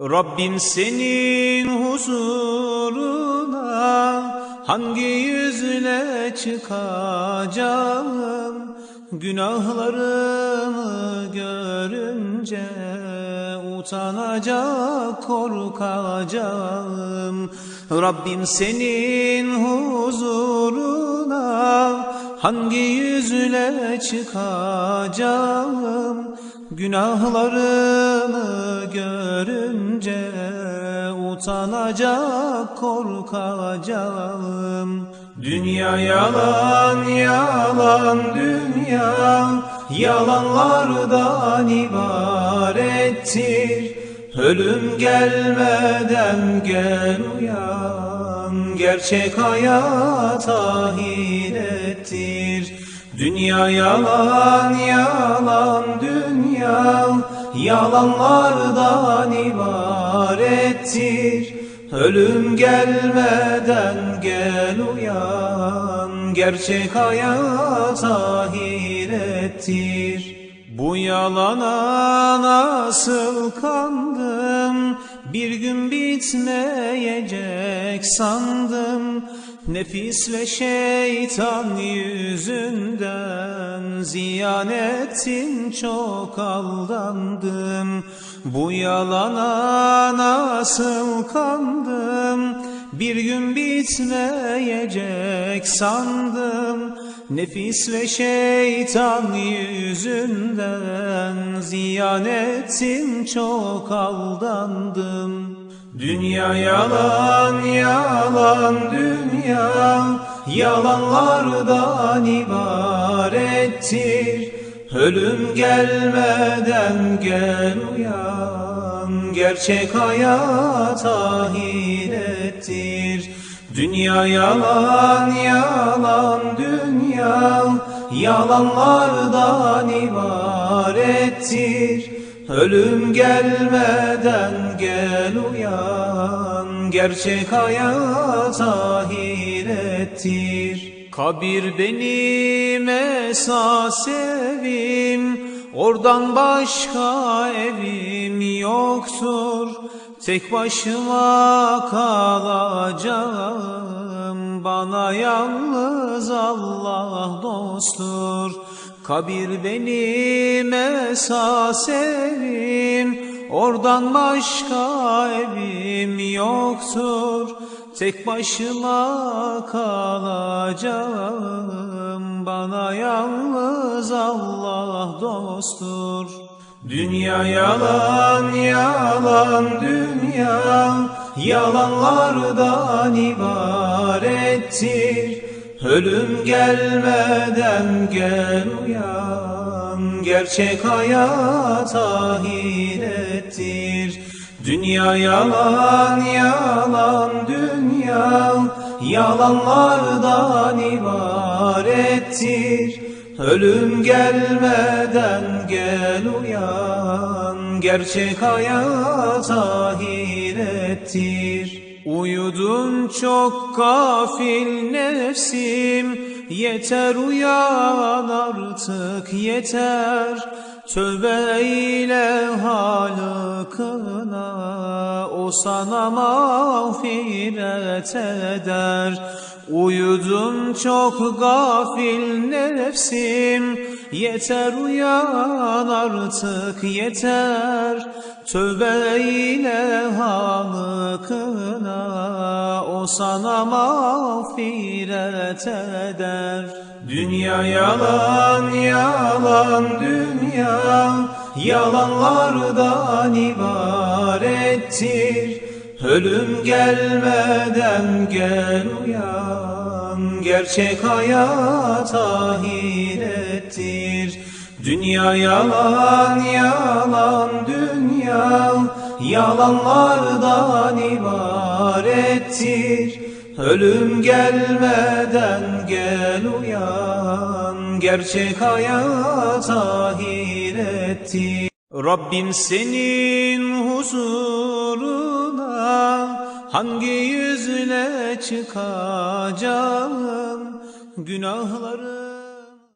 Rabbim senin huzuruna hangi yüzle çıkacağım? Günahlarımı görünce utanacak korkacağım. Rabbim senin huzuruna hangi yüzle çıkacağım? Günahlarımı görünce utanacak korkacağım. Dünya yalan yalan dünya yalanlardan ibarettir. Ölüm gelmeden gel uyan gerçek hayat ahirettir. Dünya yalan yalanlardan ibarettir. Ölüm gelmeden gel uyan gerçek hayat ahirettir. Bu yalana nasıl kandım Bir gün bitmeyecek sandım Nefisle şeytan yüzünden Ziyan ettim çok aldandım. Bu yalana nasıl kandım? Bir gün bitmeyecek sandım. Nefis ve şeytan yüzünden ziyan ettim çok aldandım. Dünya yalan yalan dünya yalanlardan ibarettir. Ölüm gelmeden gel uyan gerçek hayat ahirettir. Dünya yalan yalan dünya yalanlardan ibarettir. Ölüm gelmeden gel uyan gerçek hayat ahirettir. Kabir benim esas evim Oradan başka evim yoktur Tek başıma kalacağım Bana yalnız Allah dosttur Kabir benim esas evim Oradan başka evim yoktur. Tek başıma kalacağım Bana yalnız Allah dosttur. Dünya yalan yalan dünya Yalanlardan ibarettir Ölüm gelmeden gel uyan. Gerçek hayat ahirettir. Dünya yalan yalan dünya. Yalanlardan ibarettir. Ölüm gelmeden gel uyan. Gerçek hayat ahirettir Uyudun çok gafil nefsim. Yeter uyan artık yeter. Tövbe eyle halıkına. O sana mağfiret eder. Uyudun çok gafil nefsim. Yeter uyan artık yeter. Tövbe eyle halıkına O sana mağfiret eder. Dünya yalan yalan dünya. Yalanlardan ibarettir. Ölüm gelmeden gel uyan. Gerçek hayat ahirettir. Dünya yalan yalan dünya Yalanlardan ibarettir. Ölüm gelmeden gel uyan. Gerçek hayat ahirettir Rabbim senin huzuruna hangi yüzle çıkacağım? Günahları